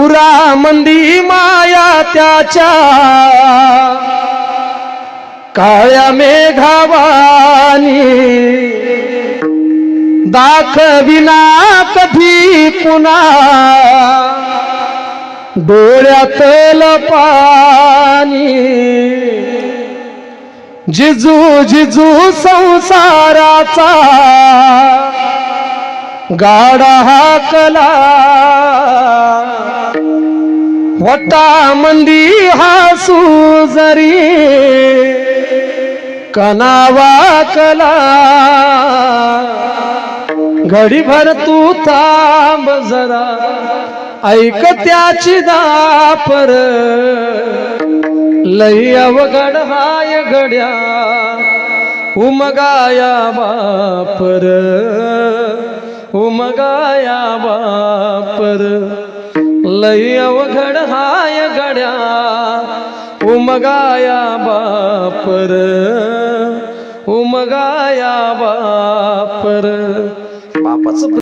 उरा मंदी माया त्याच्या. काळ्या मेघावानी दाखविना कधी पुन्हा. डोळ्यातल पाणी जिजू जिजू संसाराचा गाडा हा कला. वटा मंदी हासू जरी. कनावा कला. घडीभर तू थांब जरा. ऐक त्याची दापर. लई अवघड हाय गड्या उमगाया बापर. उमगाया बापर. लई हाय गड्या उमगाया बापर उमगाया बापर. बापाचं